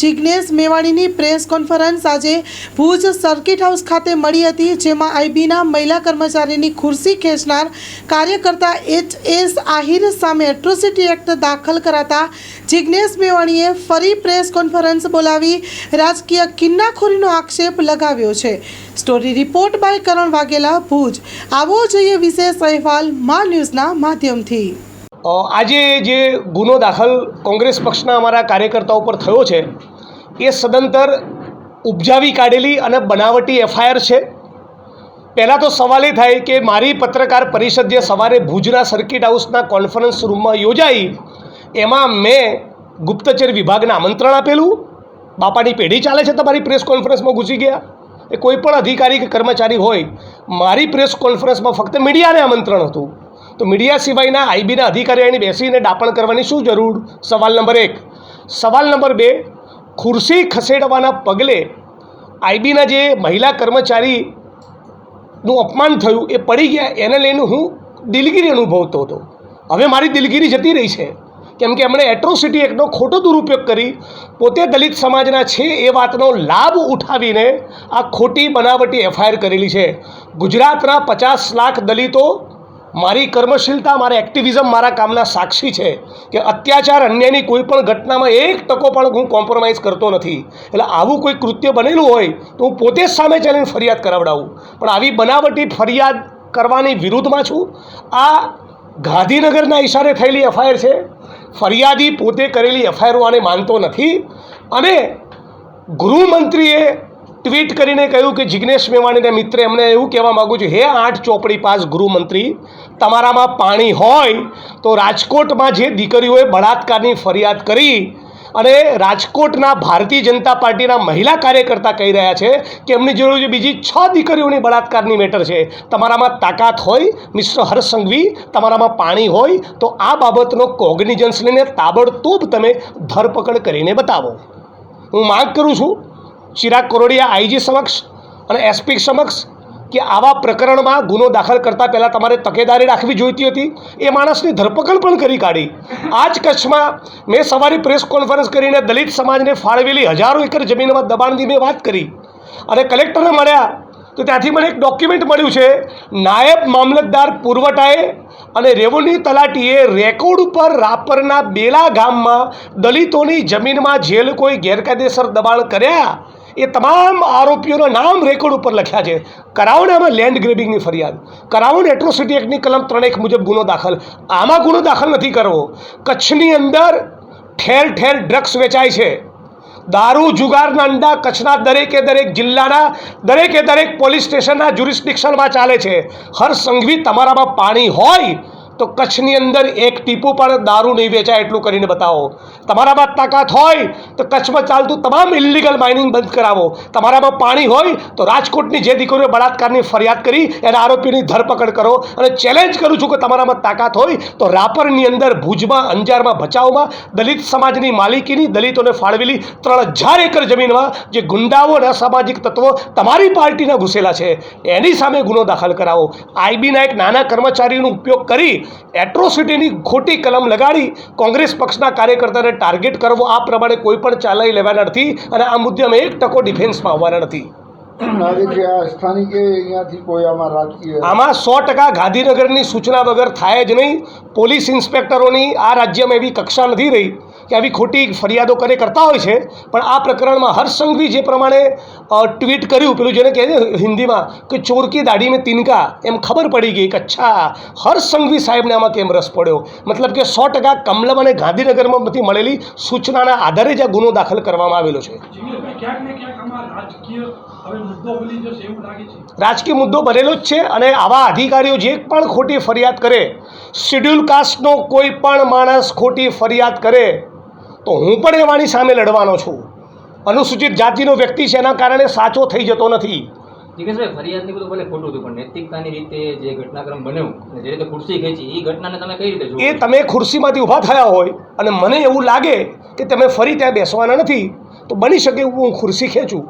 Jignesh મેવાણીની press conference આજે Bhuj circuit house ખાતે મળી હતી, જેમાં આઈબીના મહિલા કર્મચારીની ખુરશી ખેંચનાર કાર્યકર્તા એચ એસ આહિર સામે એટ્રોસિટી એક્ટ દાખલ કરાતા જિજ્ઞેશ મેવાણીએ ફરી પ્રેસ કોન્ફરન્સ બોલાવી રાજકીય કિન્નાખોરીનો આક્ષેપ લગાવ્યો છે. Story report by Karan Vaghela, Bhuj. આવો જોઈએ વિશેષ અહેવાલ મા ન્યૂઝના માધ્યમથી. આજે જે ગુનો દાખલ કોંગ્રેસ પક્ષના અમારા કાર્યકર્તાઓ પર થયો છે, એ સદંતર ઉપજાવી કાઢેલી અને બનાવટી એફઆઈઆર છે. પહેલાં તો સવાલ એ થાય કે મારી પત્રકાર પરિષદ જે સવારે ભુજના સર્કિટ હાઉસના કોન્ફરન્સ રૂમમાં યોજાઈ, એમાં મેં ગુપ્તચર વિભાગને આમંત્રણ આપેલું. બાપાની પેઢી ચાલે છે તમારી પ્રેસ કોન્ફરન્સમાં ઘૂસી ગયા. એ કોઈ પણ અધિકારી કે કર્મચારી હોય, મારી પ્રેસ કોન્ફરન્સમાં ફક્ત મીડિયાને આમંત્રણ હતું. તો મીડિયા સિવાયના આઈબીના અધિકારીઓની બેસીને દાપણ કરવાની શું જરૂર? સવાલ નંબર એક. સવાલ નંબર બે. ખુરશી ખસેડવાના પગલે આઈબીના જે મહિલા કર્મચારીનું અપમાન થયું એ પડી ગયા એને લઈને હું દિલગીરી અનુભવતો હતો. હવે મારી દિલગીરી જતી રહી છે. કેમ કે એમણે એટ્રોસિટી એક્ટનો ખોટો દુરુપયોગ કરી પોતે દલિત સમાજના છે એ વાતનો લાભ ઉઠાવીને આ ખોટી બનાવટી એફઆઈઆર કરેલી છે. ગુજરાતના પચાસ લાખ દલિતો મારી કર્મશીલતા, મારા એક્ટિવિઝમ મારા કામના સાક્ષી છે કે અત્યાચાર અન્યની કોઈ પણ ઘટનામાં એક ટકો પણ હું કોમ્પ્રોમાઇઝ કરતો નથી. એટલે આવું કોઈ કૃત્ય બનેલું હોય તો હું પોતે જ સામે ચાલીને ફરિયાદ કરાવડાવું. પણ આવી બનાવટી ફરિયાદ કરવાની વિરુદ્ધમાં છું. આ ગાંધીનગરના ઇશારે થયેલી એફઆઈઆર છે. ફરિયાદી પોતે કરેલી એફઆઈઆર આને માનતો નથી. અને ગૃહમંત્રીએ ટ્વીટ કરીને કહ્યું કે, જિગ્નેશ મેવાણીના મિત્રે એમને એવું કહેવા માગું છું, હે આઠ ચોપડી પાસ ગૃહમંત્રી, તમારામાં પાણી હોય તો રાજકોટમાં જે દીકરીઓએ બળાત્કારની ફરિયાદ કરી અને રાજકોટના ભારતીય જનતા પાર્ટીના મહિલા કાર્યકર્તા કહી રહ્યા છે કે, એમની જરૂર બીજી છ દીકરીઓની બળાત્કારની મેટર છે, તમારામાં તાકાત હોય, મિસ્ટર હર્ષ તમારામાં પાણી હોય, તો આ બાબતનો કોગ્નિજન્સ લઈને તાબડતોબ તમે ધરપકડ કરીને બતાવો. હું માગ કરું છું ચિરાગ કોરોડિયા આઈજી સમક્ષ અને એસપી સમક્ષ કે આવા પ્રકરણમાં ગુનો દાખલ કરતાં પહેલાં તમારે તકેદારી રાખવી જોઈતી હતી. એ માણસની ધરપકડ પણ કરી કાઢી. આ જ કચ્છમાં મેં સવારે પ્રેસ કોન્ફરન્સ કરીને દલિત સમાજને ફાળવેલી હજારો એકર જમીનમાં દબાણની મેં વાત કરી. અને કલેક્ટરને મળ્યા તો ત્યાંથી મને એક ડોક્યુમેન્ટ મળ્યું છે. નાયબ મામલતદાર પુરવઠાએ અને રેવન્યુ તલાટીએ રેકોર્ડ ઉપર રાપરના બેલા ગામમાં દલિતોની જમીનમાં જે લોકોએ ગેરકાયદેસર દબાણ કર્યા. એ તમામ આરોપીઓના નામ રેકોર્ડ ઉપર લખ્યા છે. કરાવણામાં લેન્ડ ગ્રેબિંગની ફરિયાદ. કરાવણ એટ્રોસિટી એક્ટની કલમ ત્રણ એક મુજબ ગુનો દાખલ. આમાં ગુનો દાખલ નથી કરવો. કચ્છની અંદર ઠેર ઠેર ડ્રગ્સ વેચાય છે. દારૂ, જુગારના અંડા, કચ્છના દરેકે દરેક જિલ્લાના, દરેકે દરેક પોલીસ સ્ટેશનના જ્યુરિસ્ડિક્શનમાં ચાલે છે. હર સંઘવી તમારામાં પાણી હોય તો કચ્છની અંદર એક ટીપું પણ દારૂ નહીં વેચાય એટલું કરીને બતાવો. તમારામાં તાકાત હોય તો કચ્છમાં ચાલતું તમામ ઇલિગલ માઇનિંગ બંધ કરાવો. તમારામાં પાણી હોય તો રાજકોટની જે દીકરીઓ બળાત્કારની ફરિયાદ કરી, એના આરોપીની ધરપકડ કરો અને ચેલેન્જ કરું છું કે તમારામાં તાકાત હોય તો રાપરની અંદર ભુજમાં, અંજારમાં, ભચાઉમાં દલિત સમાજની માલિકીની દલિતોને ફાળવેલી ત્રણ હજાર એકર જમીનમાં જે ગુંડાઓ અને અસામાજિક તત્વો તમારી પાર્ટીના ઘૂસેલા છે. એની સામે ગુનો દાખલ કરાવો. આઈબીના એક નાના કર્મચારીનો ઉપયોગ કરી એટ્રોસિટીની ખોટી કલમ લગાડી કોંગ્રેસ પક્ષના કાર્યકર્તાને ટાર્ગેટ કરવો આ પ્રમાણે કોઈ પણ ચાલાઈ લેવાના નથી અને આ મુદ્દે અમે એક ટકો ડિફેન્સમાં આવવાના નથી. આમાં સો ટકા ગાંધીનગરની સૂચના વગર થાય જ નહીં. પોલીસ ઇન્સ્પેક્ટરોની આ રાજ્યમાં એવી કક્ષા નથી રહી. કે આવી ખોટી ફરિયાદો કરે કરતા હોય છે પણ આ પ્રકરણમાં હર્ષ સંઘવી જે પ્રમાણે ટ્વીટ કર્યું પેલું જેને કહે છે હિન્દીમાં કે ચોર કી દાઢી મેં તિનકા એમ ખબર પડી ગઈ કે અચ્છા હર્ષ સંઘવી સાહેબને આમાં કેમ રસ પડ્યો? મતલબ કે સો ટકા કમલમ અને ગાંધીનગરમાંથી મળેલી સૂચનાના આધારે જ આ ગુનો દાખલ કરવામાં આવેલો છે. રાજકીય મુદ્દો બનેલો જ છે અને આવા અધિકારીઓ જે પણ ખોટી ફરિયાદ કરે શિડ્યુલ કાસ્ટનો કોઈ પણ માણસ ખોટી ફરિયાદ કરે તો હું પણ એવાની સામે લડવાનો છું. અનુસૂચિત જાતિનો વ્યક્તિ છે એના કારણે સાચો થઈ જતો નથી. જિગ્નેશભાઈ ફરિયાદની બધું ભલે ખોટું હતું પણ નૈતિકતાની રીતે જે ઘટનાક્રમ બન્યો જે રીતે ખુરશી ખેંચી એ ઘટનાને તમે કઈ રીતે એ તમે ખુરશીમાંથી ઊભા થયા હોય અને મને એવું લાગે કે તમે ફરી ત્યાં બેસવાના નથી તો બની શકે હું ખુરશી ખેંચું.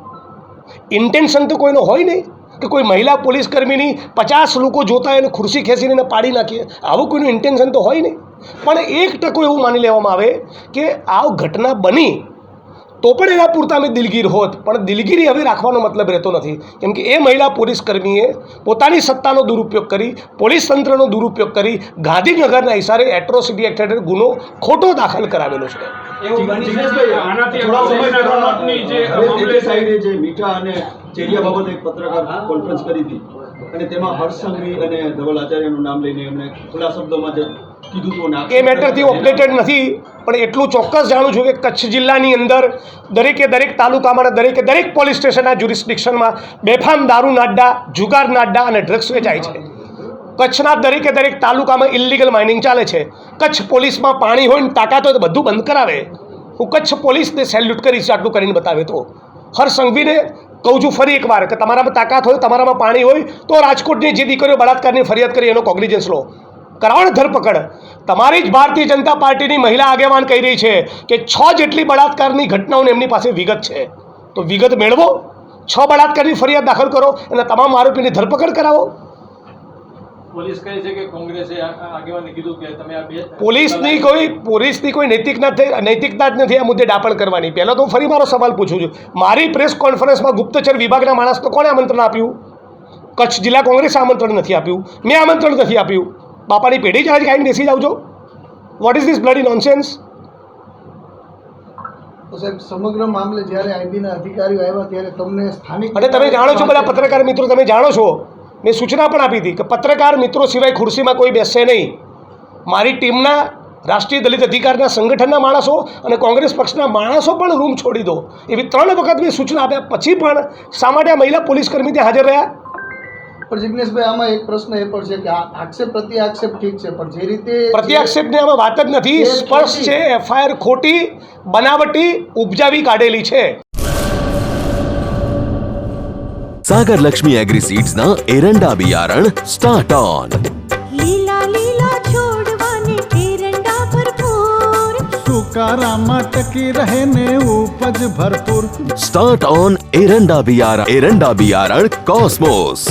ઇન્ટેન્શન તો કોઈનો હોય નહીં. કે કોઈ મહિલા પોલીસકર્મીની પચાસ લોકો જોતા એને ખુરશી ખેંચીને પાડી નાખીએ, આવું કોઈનું ઇન્ટેન્શન તો હોય નહીં. પણ એક ટકો એવું માની લેવામાં આવે કે આ ઘટના બની તો પણ એના પૂરતા અમે દિલગીર હોત. પણ દિલગીરી હવે રાખવાનો મતલબ રહેતો નથી. કેમ કે એ મહિલા પોલીસકર્મીએ પોતાની સત્તાનો દુરુપયોગ કરી પોલીસ તંત્રનો દુરુપયોગ કરી ગાંધીનગરના ઇશારે એટ્રોસિટી એક્ટ હેઠળ ગુનો ખોટો દાખલ કરાવેલો છે. એવું બની શકે કે આનાથી થોડા સમયના રોનકની જે હવે તે મામલે સાઈડે જે મીઠા અને ચેરિયા બાબતે એક પત્રકાર કોન્ફરન્સ કરી હતી. અને તેમાં હર્ષ સંઘવી અને ધવલ આચાર્યનું નામ લઈને એમણે થોડા શબ્દોમાં જે એ મેટરથી હું અપડેટેડ નથી પણ એટલું ચોક્કસ જાણું છું કે કચ્છ જિલ્લાની અંદર દરેકે દરેક તાલુકામાં અને દરેકે દરેક પોલીસ સ્ટેશનના જ્યુરિસ્ડિક્શનમાં બેફામ દારૂ નાડ્ડા જુગાર નાડ્ડા અને ડ્રગ્સ વેચાય છે. કચ્છના દરેકે દરેક તાલુકામાં ઇલિગલ માઇનિંગ ચાલે છે. કચ્છ પોલીસમાં પાણી હોય ને તાકાત હોય તો બધું બંધ કરાવે. હું કચ્છ પોલીસને સેલ્યુટ કરીશ આટલું કરીને બતાવે તો. હર સંઘવીને કહું છું ફરી એકવાર કે તમારામાં તાકાત હોય તમારામાં પાણી હોય તો રાજકોટની જે દીકરીઓ બળાત્કારની ફરિયાદ કરી એનો કોગ્નિજન્સ લો. કરાવો ને ધરપકડ. તમારી જ ભારતીય જનતા પાર્ટીની મહિલા આગેવાન કહી રહી છે કે છ જેટલી બળાત્કારની ઘટનાઓની એમની પાસે વિગત છે. તો વિગત મેળવો. છ બળાત્કારની ફરિયાદ દાખલ કરો અને તમામ આરોપીની ધરપકડ કરાવો. પોલીસ કહે છે કે કોંગ્રેસે આ- આ આગેવાને કીધું કે તમે આ બે પોલીસની કોઈ પોલીસની કોઈ નૈતિકતા નૈતિકતા જ નથી આ મુદ્દે ડાપણ કરવાની. પહેલાં તો હું ફરી મારો સવાલ પૂછું છું. મારી પ્રેસ કોન્ફરન્સમાં ગુપ્તચર વિભાગના માણસને કોણે આમંત્રણ આપ્યું? કચ્છ જિલ્લા કોંગ્રેસે આમંત્રણ નથી આપ્યું. મેં આમંત્રણ નથી આપ્યું. બાપાની પેઢી જ આજે કાંઈ બેસી જાવ છો? What is this bloody nonsense તો સાહેબ સમગ્ર મામલે જ્યારે આઈબીના અધિકારીઓ આવ્યા ત્યારે તમને સ્થાનિક અને તમે જાણો છો બધા પત્રકાર મિત્રો તમે જાણો છો? મેં સૂચના પણ આપી હતી કે પત્રકાર મિત્રો સિવાય ખુરશીમાં કોઈ બેસશે નહીં. મારી ટીમના રાષ્ટ્રીય દલિત અધિકારના સંગઠનના માણસો અને કોંગ્રેસ પક્ષના માણસો પણ રૂમ છોડી દો. એવી ત્રણ વખત મેં સૂચના આપ્યા. પછી પણ શા માટે આ મહિલા પોલીસ કર્મી ત્યાં હાજર રહ્યા. પણ જિગ્નેશભાઈ આમાં એક પ્રશ્ન એ પણ છે કે આક્ષેપ પ્રતિ આક્ષેપ ઠીક છે પણ જે રીતે પ્રત્યાક્ષેપની આમાં વાત જ નથી. સ્પષ્ટ છે એફઆઈઆર ખોટી બનાવટી ઉપજાવી કાઢેલી છે. સાગર લક્ષ્મી એગ્રી સીડ્સ ના એરંડા બિયારણ સ્ટાર્ટ ઓન લીલા લીલા છોડવાને એરંડા ભરપૂર. સુકારામાં ટકી રહે ને ઉપજ ભરપૂર. સ્ટાર્ટ ઓન એરંડા બિયારણ એરંડા બિયારણ કોસ્મોસ.